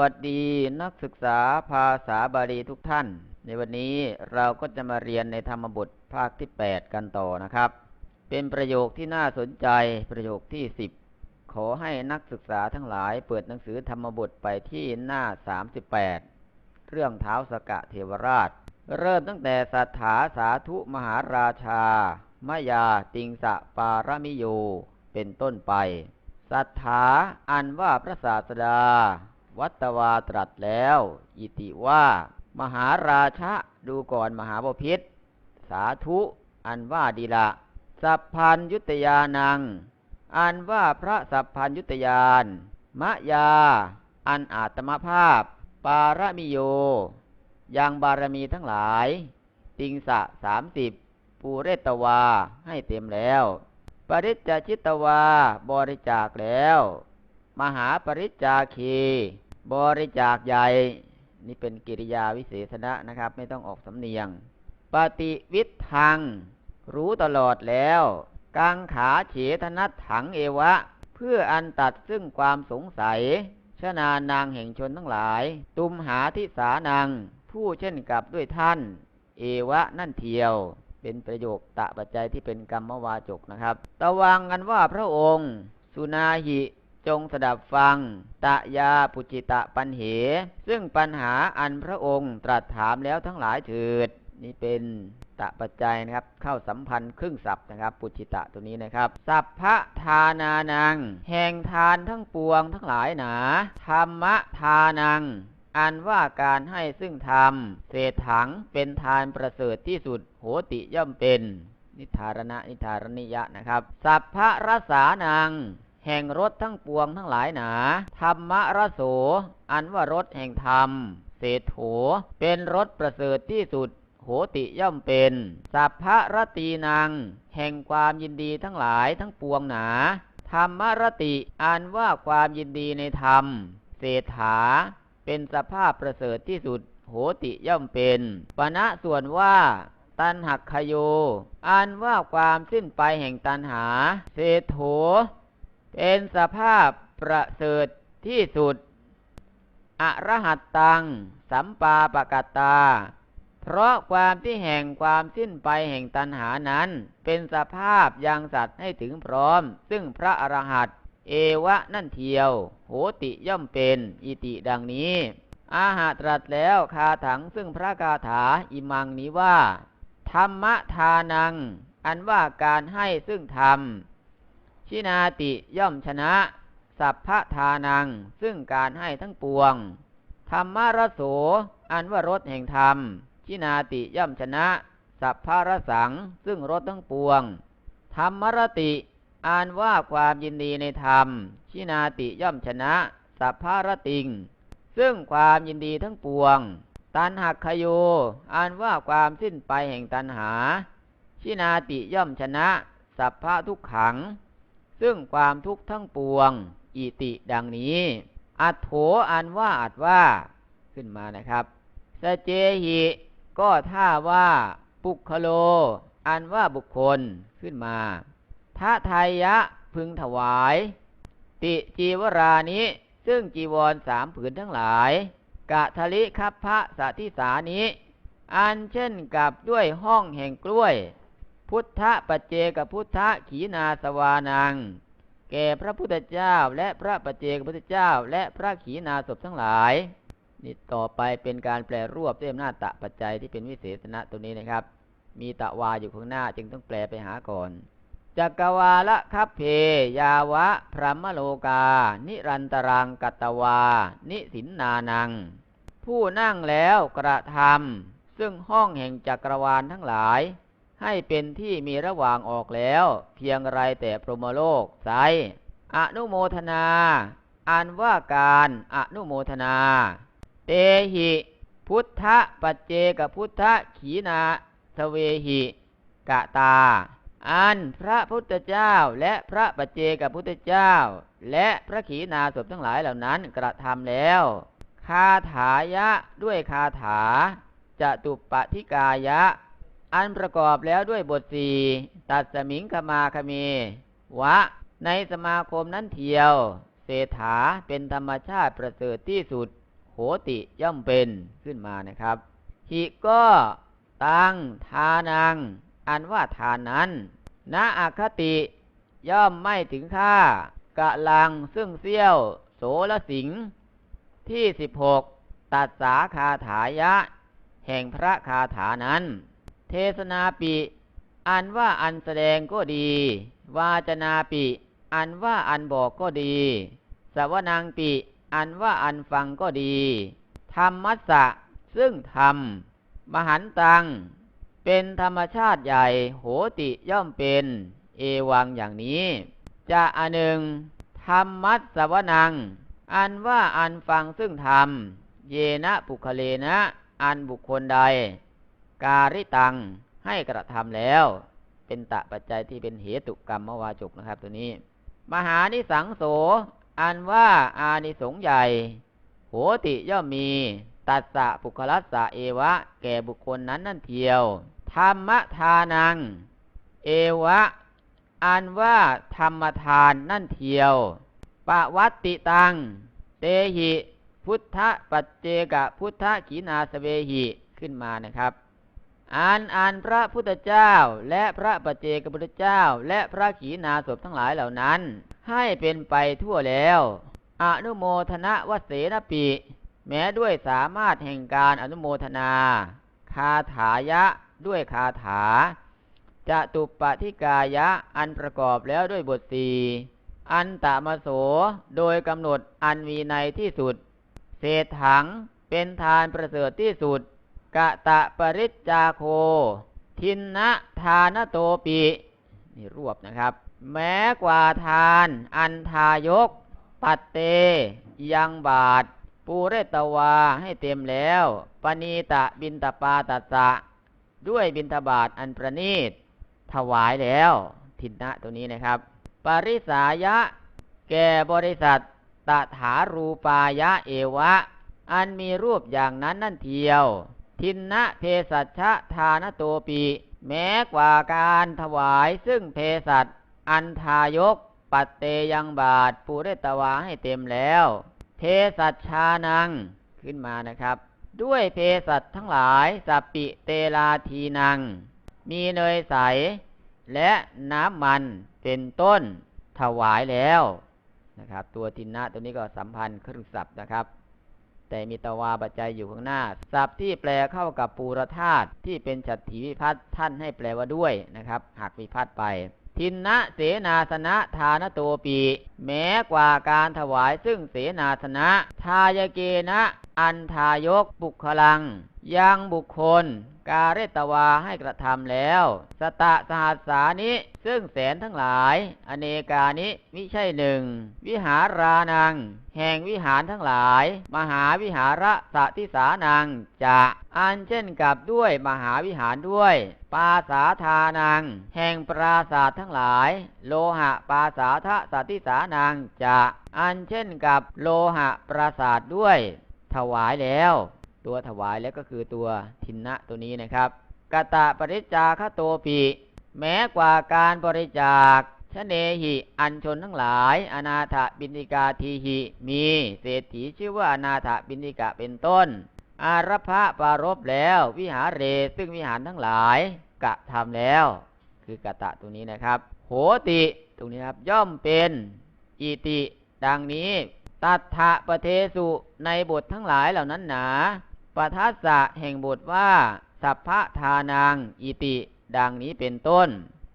วัสดีนักศึกษาภาษาบาลีทุกท่าน ในวันนี้เราก็จะมาเรียนในธรรมบทภาคที่ 8 กันต่อนะครับ เป็นประโยคที่น่าสนใจประโยคที่ 10 ขอให้นักศึกษาทั้งหลายเปิดหนังสือธรรมบทไปที่หน้า 38 เรื่องเท้าสกะเทวราช เริ่มตั้งแต่สัทธาสาธุมหาราชามายาติงสะปารมิโย เป็นต้นไป สัทธาอันว่าพระศาสดา วัตวาตรัสแล้ว อิติว่า มหาราชะดูก่อนมหาบพิษสาธุ อันว่าดีละ สัพพัญยุตยานัง อันว่าพระสัพพัญยุตยานมะยา อันอาตมภาพ ปารมิโย ยังบารมีทั้งหลาย ติงสะสามสิบปูเรตวาให้เต็มแล้ว ปริจจชิตวาบริจาคแล้ว มหาปริจาคี บริจาคใหญ่ นี่เป็นกิริยาวิเศษณะนะครับ ไม่ต้องออกสำเนียง ปฏิวิทธัง รู้ตลอดแล้วกังขาเฉทนัตถังเอวะ เพื่ออันตัดซึ่งความสงสัยชนานางแห่งชนทั้งหลาย ตุมหาทิสานังผู้เช่นกับด้วยท่าน เอวะนั่นเทียว เป็นประโยคตะปัจจัยที่เป็นกรรมวาจกนะครับ ตะวังกันว่าพระองค์ สุนาหิ จงสดับฟัง ตะยาปุจิตะปัญเห ซึ่งปัญหาอันพระองค์ตรัสถามแล้วทั้งหลายเถิด นี่เป็นตะปัจจัยนะครับ เข้าสัมพันธ์ครึ่งศัพท์นะครับ ปุจิตะตัวนี้นะครับ สัพพะทานานัง แห่งทานทั้งปวงทั้งหลายหนา ธรรมะทานัง อันว่าการให้ซึ่งธรรม เศษถังเป็นทานประเสริฐที่สุด โหติย่อมเป็น นิทารณะนิทารณิยะนะครับ สัพพะรสานัง แห่งรถทั้งปวงทั้งหลายหนา ธรรมรโส อันว่ารถแห่งธรรม เศษโถเป็นรถประเสริฐที่สุด โหติย่อมเป็น สัพพะรตีนังแห่งความยินดีทั้งหลายทั้งปวงหนา ธรรมรติ อันว่าความยินดีในธรรม เศษฐา เป็นสภาพประเสริฐที่สุด โหติย่อมเป็น ปณะส่วนว่าตันหักขโย อันว่าความสิ้นไปแห่งตันหา เศษโถ เป็นสภาพประเสริฐที่สุด อรหัตตัง สัมปาปกตตาเพราะความที่แห่งความสิ้นไปแห่งตันหานั้น เป็นสภาพยังสัตว์ให้ถึงพร้อม ซึ่งพระอรหัตเอวะนั่นเทียว โหติย่อมเป็น อิติดังนี้ อาหาตรัสแล้วคาถังซึ่งพระคาถาอิมังนี้ว่า ธรรมทานัง อันว่าการให้ซึ่งธรรม ชินาติย่อมชนะ สัพพทานัง ซึ่งการให้ทั้งปวง ธรรมรโส อันว่ารสแห่งธรรม ชินาติย่อมชนะ สัพพะรสัง ซึ่งรสทั้งปวง ธรรมรติอันว่าความยินดีในธรรม ชินาติย่อมชนะ สัพพะรติง ซึ่งความยินดีทั้งปวง ตันหักขโยอันว่าความสิ้นไปแห่งตันหา ชินาติย่อมชนะ สัพพะทุกขัง ซึ่งความทุกข์ทั้งปวง อิติดังนี้ อัตโถอันว่าอัดว่าขึ้นมานะครับสเจหิก็ท่าว่าปุคโล อันว่าบุคคลขึ้นมาทะไทยะพึงถวาย ติจีวรานิซึ่งจีวรสามผืนทั้งหลาย กะทะลิคัพพะสติสานิอันเช่นกับด้วยห้องแห่งกล้วย พุทธปัจเจกพุทธขีนาสวานัง แก่พระพุทธเจ้าและพระปัจเจกพุทธเจ้า และพระขีนาศพทั้งหลายนี่ต่อไปเป็นการแปลรวบด้วยอำนาจตะปัจจัยที่เป็นวิเศษณะตัวนี้นะครับ มีตะวาอยู่ข้างหน้าจึงต้องแปลไปหาก่อนจักรวาละคัพเพ ยาวะ พรหมโลกา นิรันตรังกัตตวา นิสินนานัง ผู้นั่งแล้วกระทำซึ่งห้องแห่งจักรวาลทั้งหลาย ให้เป็นที่มีระหว่างออกแล้ว เพียงไรแต่พรหมโลกไซอนุโมทนาอันว่าการอนุโมทนา เตหิ พุทธปัจเจกพุทธขีนาสเวหิกะตา อันพระพุทธเจ้าและพระปัจเจกพุทธเจ้า และพระขีณาสพทั้งหลายเหล่านั้นกระทำแล้ว คาถายะด้วยคาถาจะตุปฏิกายะ อันประกอบแล้วด้วยบทสี่ตัดสมิงคมาคเมวะ ในสมาคมนั้นเทียว เศรษฐาเป็นธรรมชาติประเสริฐที่สุด โหติย่อมเป็นขึ้นมานะครับ หิก็ตังทานัง อันว่าทานนั้นนะอคติย่อมไม่ถึงค่ากะลังซึ่งเสี้ยว โสละสิง ที่สิบหกตัดสาคาถายะ แห่งพระคาถานั้น เทศนาปิ อันว่าอันแสดงก็ดี วาจนาปิ อันว่าอันบอกก็ดี สวนังปิ อันว่าอันฟังก็ดี ธรรมัสสะ ซึ่งธรรม มหันตัง เป็นธรรมชาติใหญ่ โหติย่อมเป็น เอวังอย่างนี้ จะอันหนึ่ง ธรรมัสสวนังอันว่าอันฟังซึ่งธรรม เยนะปุคเลนะ อันบุคคลใด การิตังให้กระทำแล้ว เป็นตะปัจจัยที่เป็นเหตุกรรมมวาจุกนะครับ ตัวนี้ มหานิสังโส อันว่าอานิสงส์ใหญ่ โหติย่อมมีตัสสะปุคลัสสะเอวะ แก่บุคคลนั้นนั่นเทียว ธรรมทานัง เอวะ อันว่าธรรมทานนั่นเทียวปวัตติตัง เตหิ พุทธปัจเจกพุทธขีนาสเวหิขึ้นมานะครับ อ่านอ่านพระพุทธเจ้า และพระปัจเจกพุทธเจ้า และพระขีณาสพทั้งหลายเหล่านั้น ให้เป็นไปทั่วแล้วอนุโมทนะวเสนปิ แม้ด้วยสามารถแห่งการอนุโมทนา คาถายะด้วยคาถาจะตุปปฏิกายะอันประกอบแล้วด้วยบทสีอันตะมโสโดยกำหนดอันมีในที่สุด เศษถังเป็นทานประเสริฐที่สุด กะตะปริจจาโค ทินนะทานโตปินี่รวบนะครับ แม้กว่าทาน อันทายก ปัตเต ยังบาท ปูเรตวาให้เต็มแล้ว ปณีตะบินตปาตัสะด้วยบินทบาทอันประณีต ถวายแล้ว ทินนะตัวนี้นะครับ ปริสายะ แก่บริษัทตถารูปายะเอวะ อันมีรูปอย่างนั้นนั่นเทียว ทินนะเพสัชะทานโตปี แม้กว่าการถวายซึ่งเพสัชอันทายก ปัตเตยังบาทปูเรตวาให้เต็มแล้ว เพสัชชานังขึ้นมานะครับ ด้วยเพสัชทั้งหลายสัปปิเตลาทีนัง มีเนยใส และน้ำมันเป็นต้นถวายแล้วนะครับ ตัวทินนะตัวนี้ก็สัมพันธ์เครึ่องศัพท์นะครับ แต่มีตวาปัจจัยอยู่ข้างหน้าศัพท์ที่แปลเข้ากับปูรธาตุที่เป็นฉัตรถีวิพัฒน์ท่านให้แปลว่าด้วยนะครับหักวิพัฒน์ไปทินนะเสนาสนะทานโตปี แม้กว่าการถวายซึ่งเสนาสนะ ทายเกนะ อันทายกบุคลัง ยังบุคคล กาเรตวาให้กระทำแล้ว สตะสหัสสานิซึ่งแสนทั้งหลาย อเนกานิมิใช่หนึ่ง วิหารานัง แห่งวิหารทั้งหลาย มหาวิหาระสะทิสานังจะอันเช่นกับด้วยมหาวิหารด้วย ปาสาทานัง แห่งปราศาสทั้งหลาย โลหะปาสาทะสติสานังจะอันเช่นกับโลหะปราศาสด้วย ถวายแล้ว ตัวถวายแล้วก็คือตัวทินนะตัวนี้นะครับกตะปริจาคโตปีแม้กว่าการบริจาคชะเนหิอันชนทั้งหลาย อนาถบินิกาทีหิมีเศรษฐีชื่อว่าอนาถบินิกะเป็นต้น อารพะปารบแล้ว วิหารเรซึ่งวิหารทั้งหลายกะทำแล้ว คือกะตะตรงนี้นะครับ โหติตรงนี้ครับย่อมเป็นอิติ ดังนี้ ตัทธะปะเทสุในบททั้งหลายเหล่านั้นหนา ปทัสสะแห่งบทว่า สัพพะทานัง อิติ ดังนี้เป็นต้น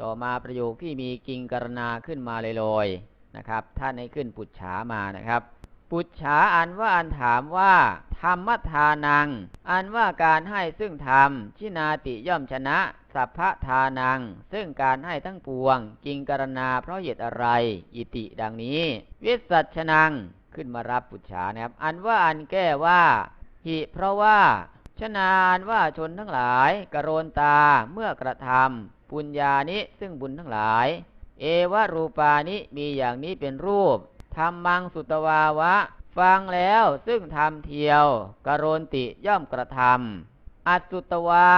ต่อมาประโยคที่มีกิงกรณาขึ้นมาลอยๆนะครับ ท่านให้ขึ้นปุจฉามานะครับ ปุจฉาอันว่าอันถามว่า ธรรมทานัง อันว่าการให้ซึ่งธรรม ชินาติย่อมชนะ สัพพะทานัง ซึ่งการให้ทั้งปวง กิงกรณาเพราะเหตุอะไร อิติดังนี้ วิสัชนังขึ้นมารับปุจฉานะครับ อันว่าอันแก้ว่า หิเพราะว่าชนานว่าชนทั้งหลายกรโรนตาเมื่อกระทำปุญญานิซึ่งบุญทั้งหลาย เอวรูปานิมีอย่างนี้เป็นรูปธรรมังสุตวาวะ ฟังแล้วซึ่งทำเทียวกรโรนติย่อมกระทำอัสุตวา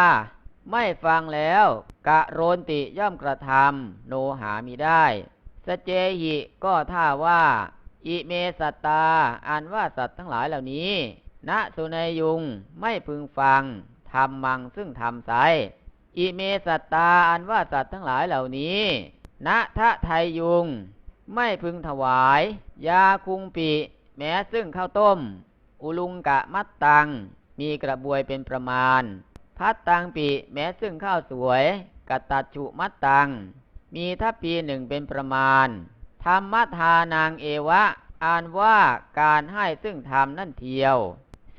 ไม่ฟังแล้วกะโรนติย่อมกระทำโนหามีได้ สเจหิก็ท่าว่า อิเมสัตตาอันว่าสัตว์ทั้งหลายเหล่านี้ ณสุนยุงไม่พึงฟังธรรมังซึ่งทำไซอิเมสัตตาอันว่าสัตว์ทั้งหลายเหล่านี้ณทะไทยยุง ไม่พึงถวาย ยาคุงปีแม้ซึ่งข้าวต้ม อุลุงกะมัดตัง มีกระบวยเป็นประมาณ พัดตังปีแม้ซึ่งข้าวสวยกตัดฉุมัดตัง มีทัพปีหนึ่งเป็นประมาณธรรมทานางเอวะ อ่านว่าการให้ซึ่งธรรมนั่นเทียว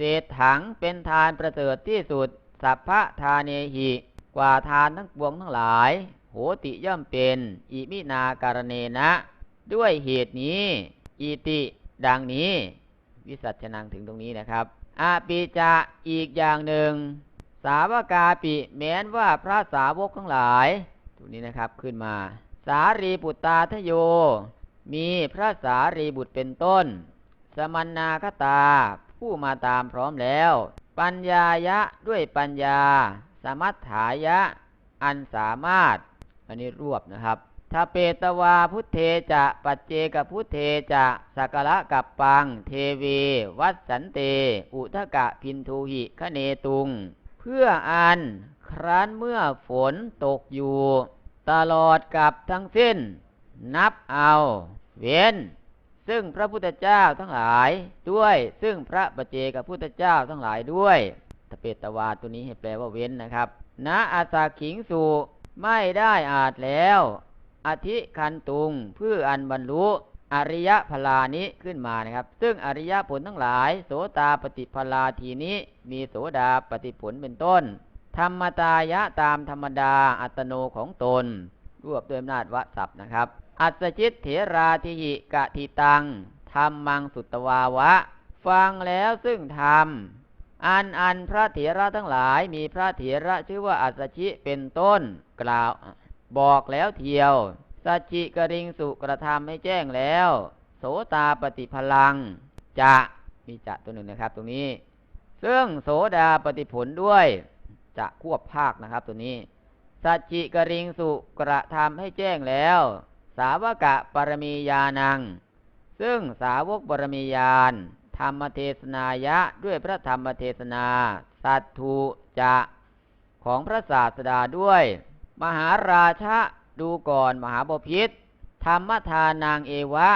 เศษถังเป็นทานประเสริฐที่สุด สัพพะทาเนหิ กว่าทานทั้งปวงทั้งหลาย โหติย่อมเป็น อิมินาการเนนะ ด้วยเหตุนี้ อิติ ดังนี้ วิสัชนังถึงตรงนี้นะครับ อาปิจะอีกอย่างหนึ่ง สาวกาปิแม้นว่าพระสาวกทั้งหลายตรงนี้นะครับขึ้นมา สารีบุตตาทโย มีพระสารีบุตรเป็นต้น สมันนาคตา ผู้มาตามพร้อมแล้ว ปัญญายะด้วยปัญญา สมัตถายะ อันสามารถ อันนี้รวบนะครับถาเปตวาพุทเทจะปัจเจกพุทเทจะสักละกับปัง เทวีวัดสันเต อุทกะพินทูหิคเนตุง เพื่ออันครั้นเมื่อฝนตกอยู่ ตลอดกับทั้งสิ้น นับเอา เว้น ซึ่งพระพุทธเจ้าทั้งหลายด้วย ซึ่งพระปัจเจกพุทธเจ้าทั้งหลายด้วยถ้าเปตวาตัวนี้ให้แปลว่าเว้นนะครับณอาสาขิงสูไม่ได้อาจแล้ว อธิคันตุงเพื่ออันบรรลุอริยพลานี้ขึ้นมานะครับ ซึ่งอริยผลทั้งหลาย โสตาปฏิพลาทีนี้ มีโสดาปฏิผลเป็นต้น ธรรมตายะตามธรรมดาอัตโนของตน รวบด้วยอำนาจวศัพนะครับ อัศจิตเถราธิหิกะทิตังธรรมังสุตวาวะ ฟังแล้วซึ่งธรรม อันอันพระเถระทั้งหลายมีพระเถระชื่อว่าอัศชิเป็นต้น กล่าวบอกแล้วเทียวสัจจิกริงสุกระทำให้แจ้งแล้ว โสตาปฏิพลัง จะมีจะตัวหนึ่งนะครับ ตรงนี้ ซึ่งโสดาปฏิผลด้วยจะควบภาคนะครับ ตัวนี้สัจจิกริงสุกระทำให้แจ้งแล้ว สาวกะปรมียานัง ซึ่งสาวกบรมียาน ธรรมเทศนายะด้วยพระธรรมเทศนา สัตถุจะของพระศาสดาด้วย มหาราชะดูก่อนมหาบพิษธรรมทานนางเอวะ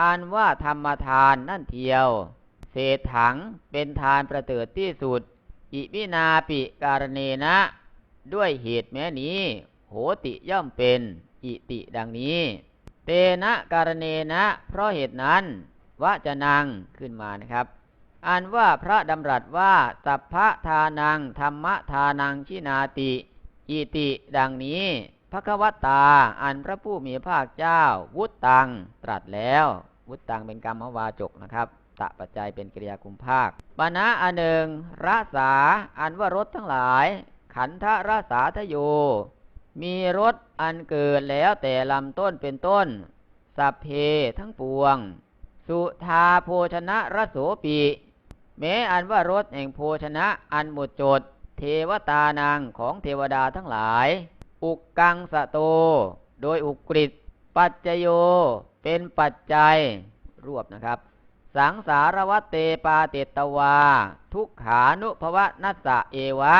อันว่าธรรมทานนั่นเทียว เศษถังเป็นทานประเสริฐที่สุด อิมินาปิการเนนะ ด้วยเหตุแม้นี้ โหติย่อมเป็น อิติดังนี้ เตนะการเนนะ เพราะเหตุนั้นวจนังขึ้นมานะครับอันว่าพระดำรัสว่าสัพพะทานังธรรมทานังชินาติ อิติ ดังนี้พระควตา อันพระผู้มีภาคเจ้า วุตตัง ตรัสแล้ว วุตตังเป็นกรรมวาจกนะครับตะปัจจัยเป็นกริยาคุมภาคปณะอันหนึ่งรัสาอันว่ารถทั้งหลาย ขันธรัสาทโย มีรถอันเกิดแล้วแต่ลำต้นเป็นต้น สัพเพทั้งปวง สุธาโภชนะรสโสปีแม้อันว่ารถแห่งโภชนะอันหมดจด เทวตานางของเทวดาทั้งหลาย อุกกังสะโต โดยอุกฤษปัจจโย เป็นปัจจัย รวบนะครับ สังสารวัตเตปาเตตวา ทุกขานุภวนัสสะเอวะ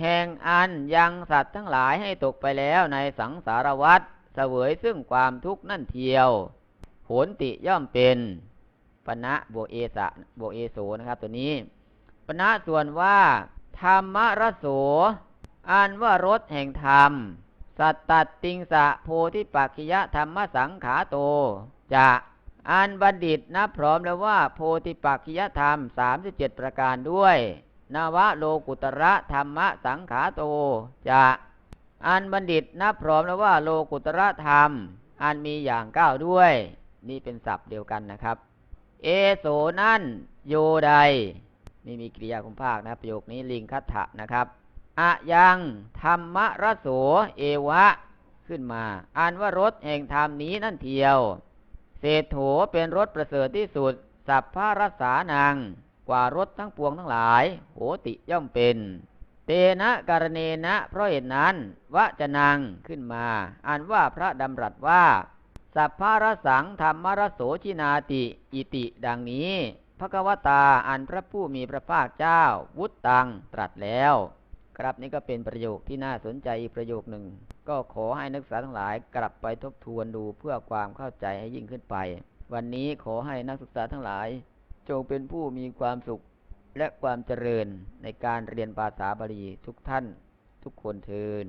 แห่งอันยังสัตว์ทั้งหลายให้ตกไปแล้วในสังสารวัฏเสวยซึ่งความทุกข์นั่นเทียว ผลติย่อมเป็นปณะบวกเอสะบวกเอโสนะครับ ตัวนี้ปณะส่วนว่า ธรรมรโสอันว่ารสแห่งธรรม สัตตติงสะโพธิปักขิยธรรมสังขาโต จะอันบัณฑิตนับพร้อมแล้วว่าโพธิปักขิยธรรม37ประการด้วย นวโลกุตระธรรมสังขาโตจะอันบัณฑิตนับพร้อมแล้วว่าโลกุตระธรรม อันมีอย่างเก้าด้วย นี่เป็นศัพท์เดียวกันนะครับ เอโสนั่นโยใดนี่มีกริยาคุมภาคนะครับประโยคนี้ลิงคัตถะนะครับอะยังธรรมรสโสเอวะ ขึ้นมาอ่านว่ารถแห่งธรรมนี้นั่นเทียว เศรษโถเป็นรถประเสริฐที่สุด สัพพะรัสสานัง กว่ารถทั้งปวงทั้งหลาย โหติย่อมเป็น เตนะการเนนะ เพราะเหตุนั้นวะจะนังขึ้นมาอ่านว่าพระดำรัสว่า สัพพะรสังธรรมรโสชินาติ อิติดังนี้พระกวตาอันพระผู้มีพระภาคเจ้า วุตตังตรัสแล้ว ครับนี่ก็เป็นประโยคที่น่าสนใจอีกประโยคหนึ่ง ก็ขอให้นักศึกษาทั้งหลายกลับไปทบทวนดูเพื่อความเข้าใจให้ยิ่งขึ้นไป วันนี้ขอให้นักศึกษาทั้งหลาย จงเป็นผู้มีความสุขและความเจริญในการเรียนภาษาบาลีทุกท่านทุกคนเทิน